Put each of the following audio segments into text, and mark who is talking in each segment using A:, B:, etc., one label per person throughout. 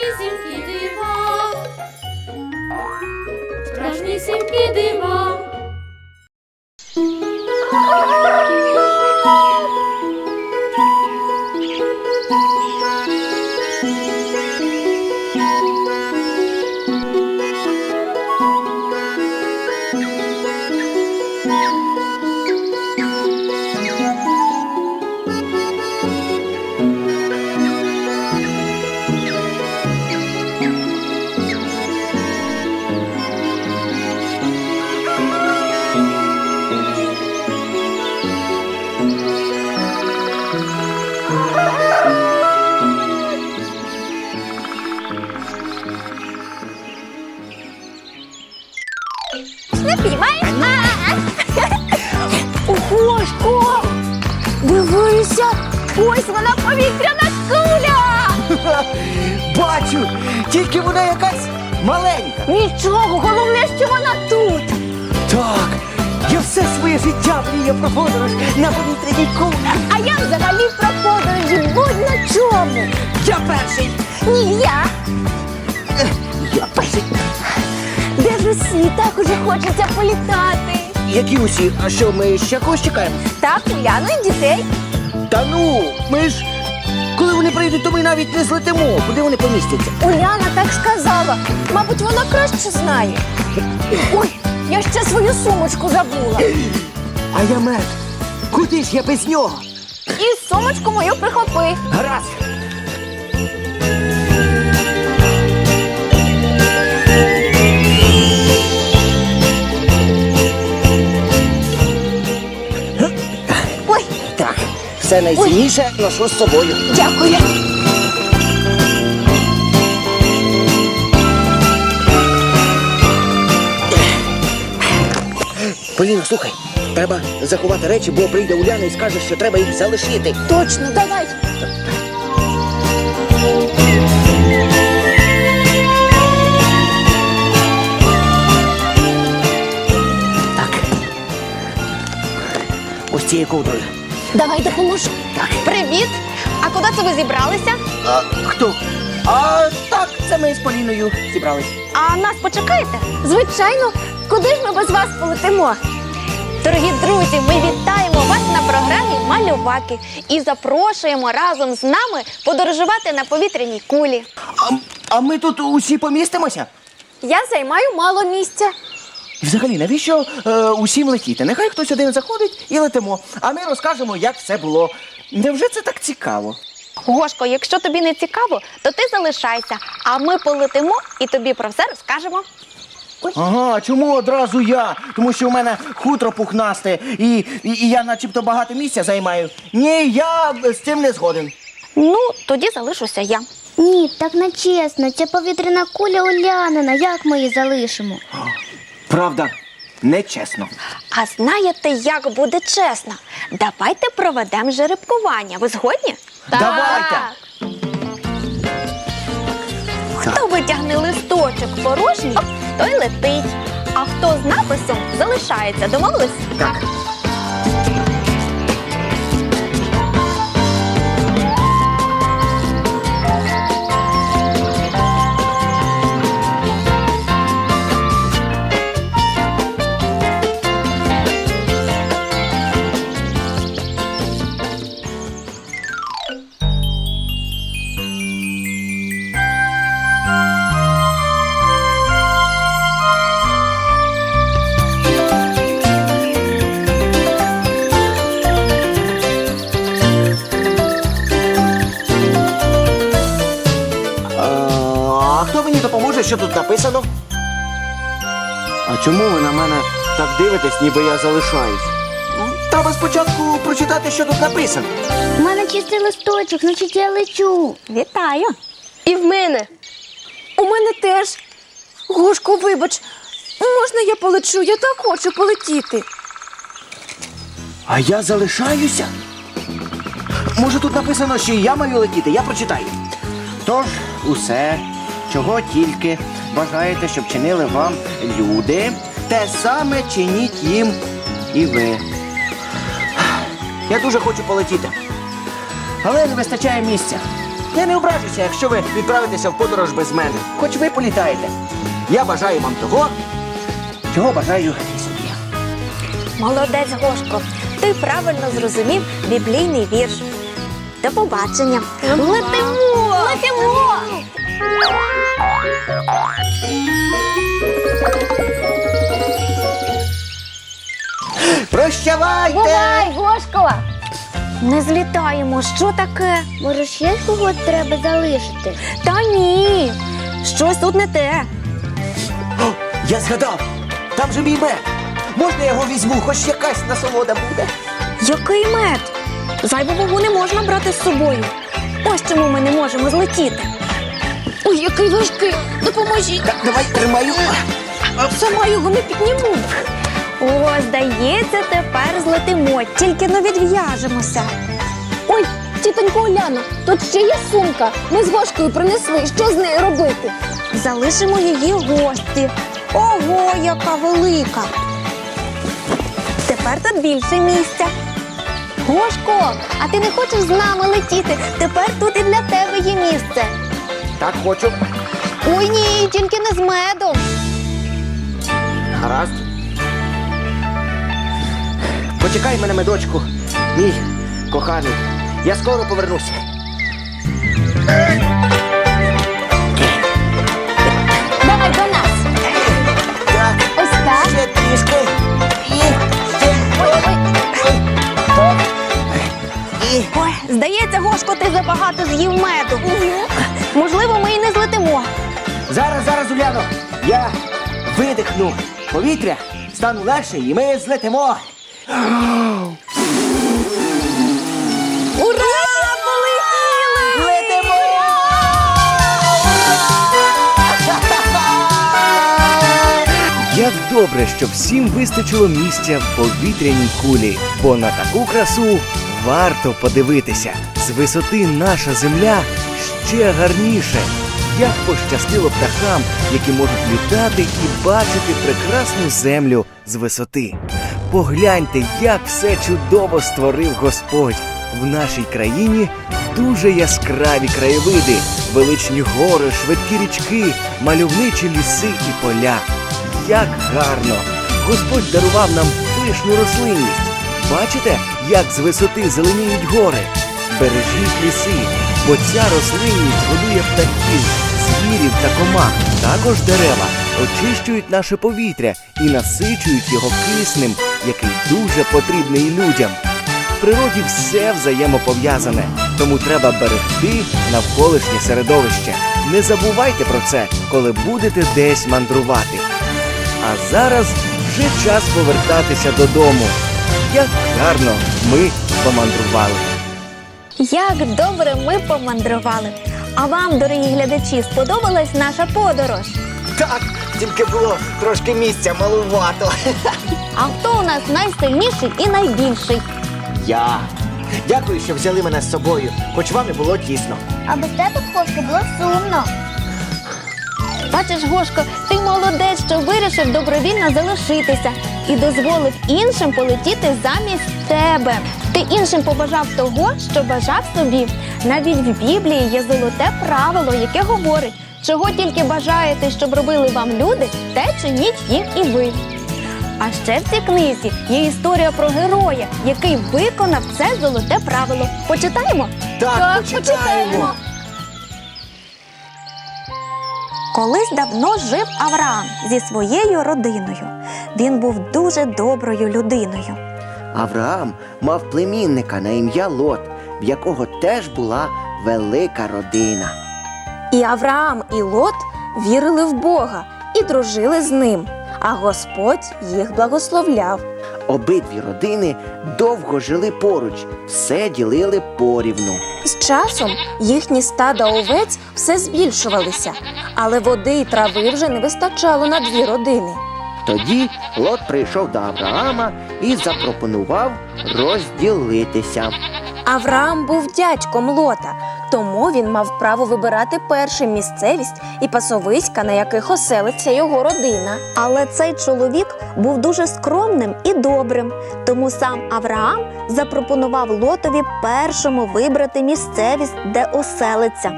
A: страшнісінькі дива. Страшнісінькі дива.
B: Мріяв про подорож на повітряній кулі.
C: А я взагалі про подорожі будь на чому!
B: Я перший.
C: Ні, я!
B: Я перший.
C: Де ж усі так уже хочеться політати?
B: Які усі? А що, ми ще когось чекаємо?
C: Так, Уляну і дітей.
B: Та ну, ми ж. Коли вони прийдуть, то ми навіть не злетимо. Куди вони помістяться?
C: Уляна так сказала. Мабуть, вона краще знає. Ой, я ще свою сумочку забула.
B: А я мертв. Куди ж я без нього?
C: І сумочку мою прихопи.
B: Гаразд.
C: Ой,
B: Так, все найцінніше ношу з собою.
C: дякую.
B: Поліно, слухай, треба заховати речі, бо прийде Уляна і скаже, що треба їх залишити.
C: Точно, давай.
B: Так. Ось цією ковдрою.
C: Давай допоможу.
B: Так.
C: Привіт! А куди це ви зібралися?
B: А, хто? А так, це ми з Поліною зібрались.
C: А нас почекаєте? Звичайно, куди ж ми без вас полетимо? Дорогі друзі, ми вітаємо вас на програмі Малюваки і запрошуємо разом з нами подорожувати на повітряній кулі.
B: А, а ми тут усі помістимося?
C: Я займаю мало місця.
B: І взагалі, навіщо е, усім летіти? Нехай хтось один заходить і летимо, а ми розкажемо, як все було. Невже це так цікаво?
C: Гошко, якщо тобі не цікаво, то ти залишайся, а ми полетимо і тобі про все розкажемо.
B: Ага, чому одразу я? Тому що у мене хутро пухнасте, і, і, і я начебто багато місця займаю. Ні, я з цим не згоден.
C: Ну, тоді залишуся я.
D: Ні, так не чесно. Це повітряна куля Улянина. Як ми її залишимо?
B: Правда, нечесно.
C: А знаєте, як буде чесно? Давайте проведемо жеребкування. Ви згодні?
B: Давайте.
C: Хто витягне листочок порожній, той летить. А хто з написом залишається, домовились?
B: Так. А хто мені допоможе, що тут написано? А чому ви на мене так дивитесь, ніби я залишаюсь? Треба спочатку прочитати, що тут написано.
D: У мене чистий листочок, значить я лечу.
C: Вітаю!
E: І в мене.
C: У мене теж. Гошко, вибач, можна я полечу? Я так хочу полетіти.
B: А я залишаюся. Може, тут написано, що і я маю летіти, я прочитаю. Тож, усе, чого тільки бажаєте, щоб чинили вам люди, те саме чиніть їм і ви. Я дуже хочу полетіти. Але не вистачає місця. Я не ображуся, якщо ви відправитеся в подорож без мене. Хоч ви політаєте. Я бажаю вам того, чого бажаю і собі.
C: Молодець, Гошко. Ти правильно зрозумів біблійний вірш. До побачення. Летимо! Летимо!
B: Прощавайте!
D: Бувай, Гошко!
C: Не злітаємо. Що таке?
D: Може, ще когось треба залишити?
C: Та ні. Щось тут не те.
B: О, я згадав! Там же мій мед! Можна я його візьму, хоч якась насолода буде.
C: Який мед? Зайвого не можна брати з собою. Ось чому ми не можемо злетіти. Ой, який важкий! Допоможіть!
B: Так, давай тримаю.
C: Сама його не підніму. О, здається, тепер злетимо, тільки не відв'яжемося.
E: Ой, тітонько Оляна, тут ще є сумка. Ми з Гошкою принесли. Що з нею робити?
C: Залишимо її гості. Ого, яка велика! Тепер тут більше місця. Гошко, а ти не хочеш з нами летіти? Тепер тут і для тебе є місце.
B: Так, хочу.
C: Ой ні, тільки не з медом.
B: Гаразд. Почекай мене, медочку, мій коханий. Я скоро повернуся.
E: Давай до нас.
B: Так,
E: Ось так.
B: ще трішки.
C: Здається, Гошко, ти забагато з'їв меду. Можливо, ми і не злетимо.
B: Зараз, зараз, Уляно. Я видихну повітря, стану легше, і ми злетимо.
F: Добре, що всім вистачило місця в повітряній кулі, бо на таку красу варто подивитися. З висоти наша земля ще гарніше. Як пощастило птахам, які можуть літати і бачити прекрасну землю з висоти. Погляньте, як все чудово створив Господь. В нашій країні дуже яскраві краєвиди, величні гори, швидкі річки, мальовничі ліси і поля. Як гарно! Господь дарував нам пишну рослинність. Бачите, як з висоти зеленіють гори? Бережіть ліси, бо ця рослинність годує птахів, звірів та комах. Також дерева очищують наше повітря і насичують його киснем, який дуже потрібний людям. В природі все взаємопов'язане, тому треба берегти навколишнє середовище. Не забувайте про це, коли будете десь мандрувати. А зараз вже час повертатися додому. Як гарно ми помандрували.
C: Як добре ми помандрували. А вам, дорогі глядачі, сподобалась наша подорож?
B: Так, тільки було трошки місця малувато.
C: А хто у нас найсильніший і найбільший?
B: Я. Дякую, що взяли мене з собою, хоч вам і було тісно.
D: А без тебе, Гошко, було сумно.
C: Бачиш, Гошко, ти молодець, що вирішив добровільно залишитися і дозволив іншим полетіти замість тебе. Ти іншим побажав того, що бажав собі. Навіть в Біблії є золоте правило, яке говорить, чого тільки бажаєте, щоб робили вам люди, те чиніть їм і ви. А ще в цій книзі є історія про героя, який виконав це золоте правило. Почитаємо?
B: Так, почитаємо.
C: Колись давно жив Авраам зі своєю родиною. Він був дуже доброю людиною.
B: Авраам мав племінника на ім'я Лот, в якого теж була велика родина.
E: І Авраам, і Лот вірили в Бога і дружили з ним. А Господь їх благословляв.
B: Обидві родини довго жили поруч, все ділили порівну.
E: З часом їхні стада овець все збільшувалися, але води і трави вже не вистачало на дві родини.
B: Тоді Лот прийшов до Авраама і запропонував розділитися.
E: Авраам був дядьком Лота, тому він мав право вибирати першим місцевість і пасовиська, на яких оселиться його родина.
C: Але цей чоловік був дуже скромним і добрим, тому сам Авраам запропонував Лотові першому вибрати місцевість, де оселиться.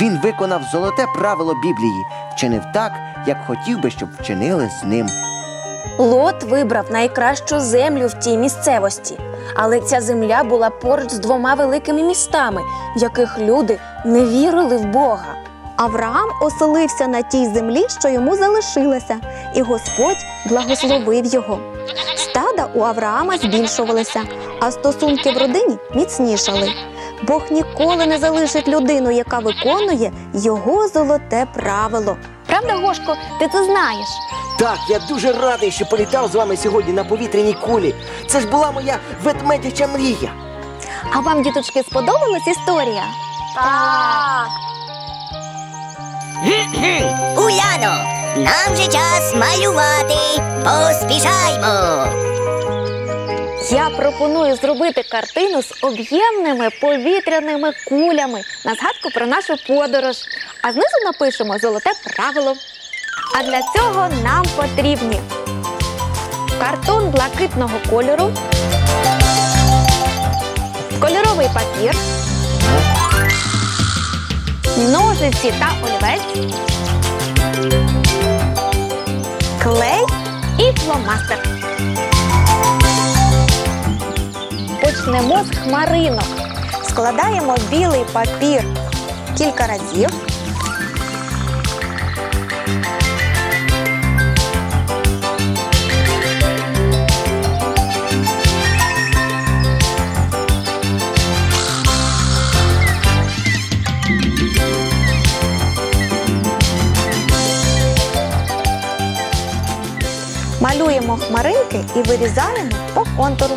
B: Він виконав золоте правило Біблії, вчинив так, як хотів би, щоб вчинили з ним.
E: Лот вибрав найкращу землю в тій місцевості, але ця земля була поруч з двома великими містами, в яких люди не вірили в Бога.
C: Авраам оселився на тій землі, що йому залишилася, і Господь благословив його. Стада у Авраама збільшувалися, а стосунки в родині міцнішали. Бог ніколи не залишить людину, яка виконує його золоте правило. Правда, Гошко, ти це знаєш?
B: Так, я дуже радий, що політав з вами сьогодні на повітряній кулі. Це ж була моя ведмедяча мрія.
C: А вам, діточки, сподобалась історія?
E: Так.
G: Уляно, нам же час малювати. Поспішаймо.
C: Я пропоную зробити картину з об'ємними повітряними кулями на згадку про нашу подорож. А знизу напишемо золоте правило. А для цього нам потрібні картон блакитного кольору, кольоровий папір, ножиці та олівець, клей і фломастер. Почнемо з хмаринок. Складаємо білий папір кілька разів. Малюємо хмаринки і вирізаємо по контуру.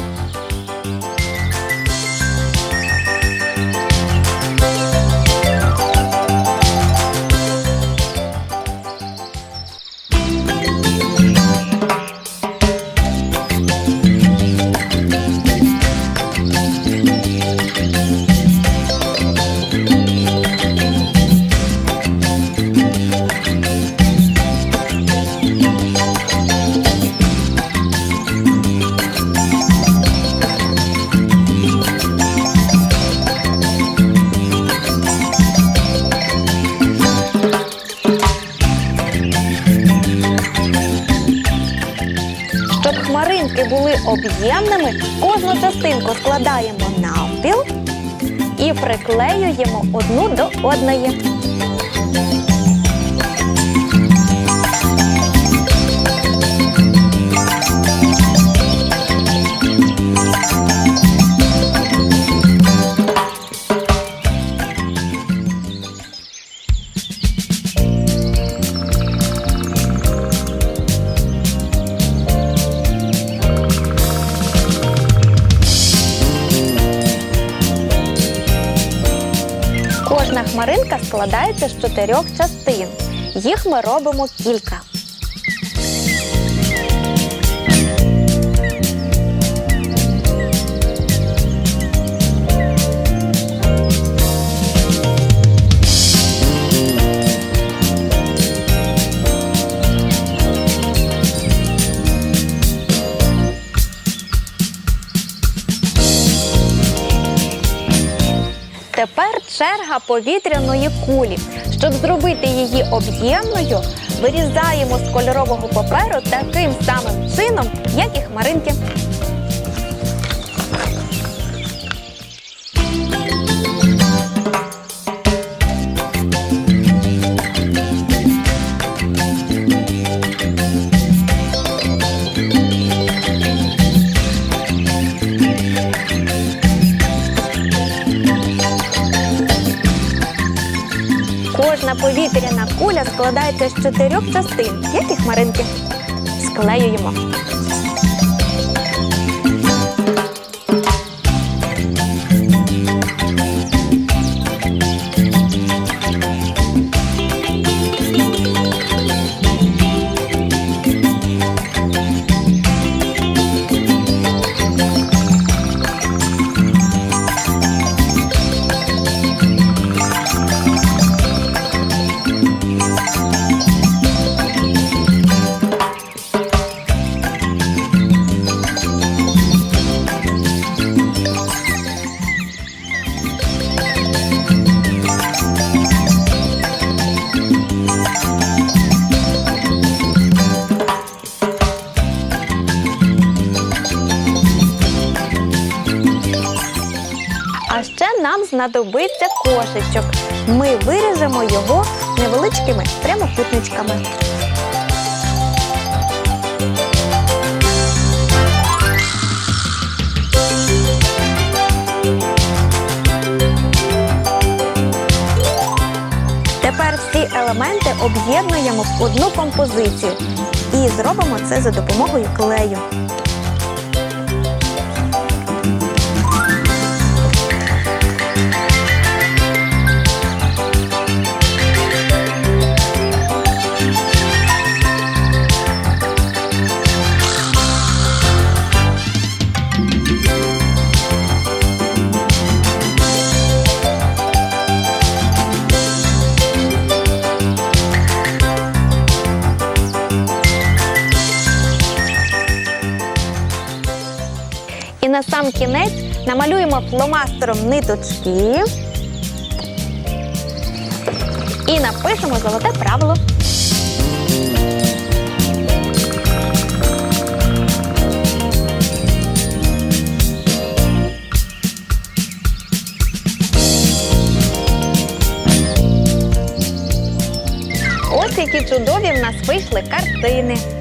C: Навпіл і приклеюємо одну до одної. Складається з чотирьох частин. Їх ми робимо кілька. Черга повітряної кулі. Щоб зробити її об'ємною, вирізаємо з кольорового паперу таким самим чином, як і хмаринки. Складається з чотирьох частин, як і хмаринки. Склеюємо. Знадобиться кошечок. Ми виріжемо його невеличкими прямокутничками. Тепер всі елементи об'єднуємо в одну композицію і зробимо це за допомогою клею. Намалюємо фломастером ниточки і напишемо золоте правило. Ось які чудові в нас вийшли картини.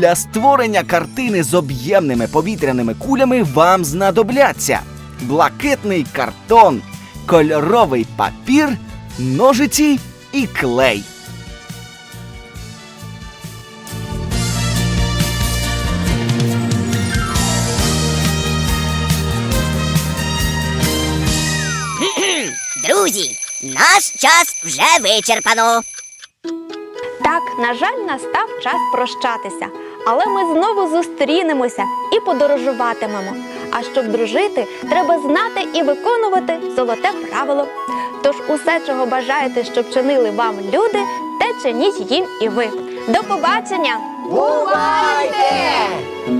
F: Для створення картини з об'ємними повітряними кулями вам знадобляться блакитний картон, кольоровий папір, ножиці і клей.
G: Друзі, наш час вже вичерпано.
C: Так, на жаль, настав час прощатися, але ми знову зустрінемося і подорожуватимемо. А щоб дружити, треба знати і виконувати золоте правило. Тож усе, чого бажаєте, щоб чинили вам люди, те чиніть їм і ви. До побачення! Бувайте!